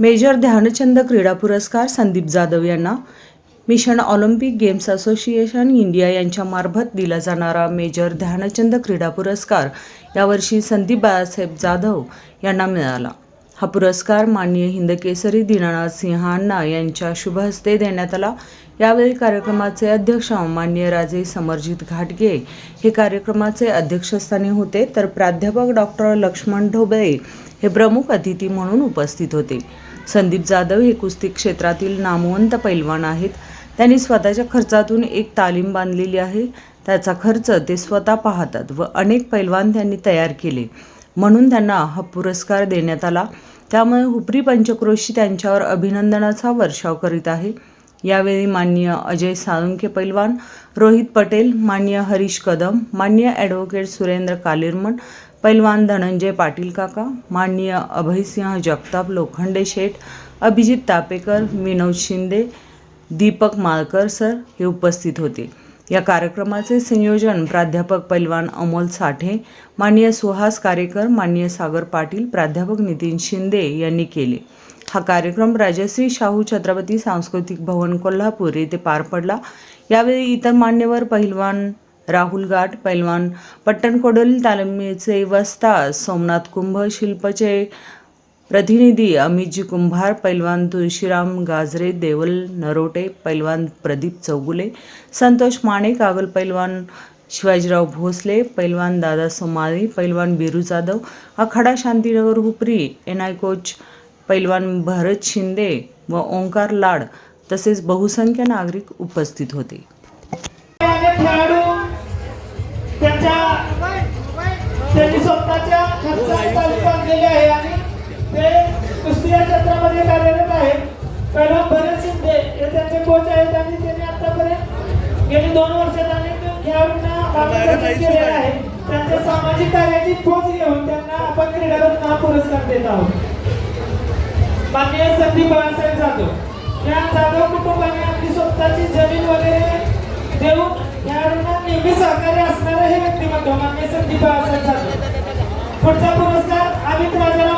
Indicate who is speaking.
Speaker 1: Major Dhyanchand क्रीडा पुरस्कार संदीप जाधव यांना. Mission Olympic games association India यांच्यामार्फत दिला जाणारा मेजर ध्यानचंद क्रीडा पुरस्कार यावर्षी संदीप बाळासाहेब जाधव यांना मिळाला. हा पुरस्कार माननीय हिंदकेसरी दीनानाथ सिंहांना यांच्या शुभहस्ते देण्यात आला. यावेळी कार्यक्रमाचे अध्यक्ष मान्य राजे समरजित घाटगे हे कार्यक्रमाचे अध्यक्षस्थानी होते. तर प्राध्यापक डॉक्टर लक्ष्मण ढोबळे हे प्रमुख अतिथी म्हणून उपस्थित होते. संदीप जाधव हे कुस्ती क्षेत्रातील नामवंत पैलवान आहेत. त्यांनी स्वतःच्या खर्चातून एक तालीम बांधलेली आहे. त्याचा खर्च ते स्वतः पाहतात व अनेक पैलवान त्यांनी तयार केले. म्हणून त्यांना हा पुरस्कार देण्यात आला. त्यामुळे हुपरी पंचक्रोशी त्यांच्यावर अभिनंदनाचा वर्षाव करीत आहे. यावेळी माननीय अजय साळुंखे पैलवान रोहित पटेल मान्य हरीश कदम मान्य ॲडव्होकेट सुरेंद्र कालिरमन पैलवान धनंजय पाटील काका माननीय अभयसिंह जगताप लोखंडे शेठ अभिजित तापेकर विनोद शिंदे दीपक माळकर सर हे उपस्थित होते. या कार्यक्रमाचे संयोजन प्राध्यापक पैलवान अमोल साठे माननीय सुहास कारेकर माननीय सागर पाटील प्राध्यापक नितीन शिंदे यांनी केले. हा कार्यक्रम राजश्री शाहू छत्रपती सांस्कृतिक भवन कोल्हापूर येथे पार पडला. यावेळी इतर मान्यवर पहिलवान राहुल गाठ पैलवान पट्टणकोडोली तालमीचे वस्ता सोमनाथ कुंभ शिल्पचे प्रतिनिधी अमितजी कुंभार पैलवान तुळशीराम गाजरे देवल नरोटे पैलवान प्रदीप चौगुले संतोष माने कागल पैलवान शिवाजीराव भोसले पैलवान दादा सोमाळी पैलवान बिरू जाधव अखाडा Shantinagar Hupari N I coach पैलवान भरत शिंदे व ओंकार लाड तसेच बहुसंख्य नागरिक उपस्थित होते.
Speaker 2: अनेक खेळाडू त्यांच्या त्यांनी स्वतःच्या खर्चाने तालीम बांधलेली आहे आणि ते कुस्ती या क्षेत्रामध्ये कार्यरत आहेत पहिला भरत शिंदे हे त्यांचे कोच आहेत आणि त्यांनी आतापर्यंत गेली दोन वर्षात अनेक खेळाडूंना मार्गदर्शन केलेले आहे. त्यांच्या सामाजिक कार्याची पोच घेऊन त्यांना आपण क्रीडारत्न हा पुरस्कार देत आहोत. माननीय संदीप बाळासाहेब जाधव. या जाधव कुटुंबाने आपली स्वतःची जमीन वगैरे देऊन खेळाडूंना नेहमी सहकार्य असणारं हे व्यक्तिमत्व मान्य संदीप बाळासाहेब जाधव. पुढचा पुरस्कार अमित राजाराम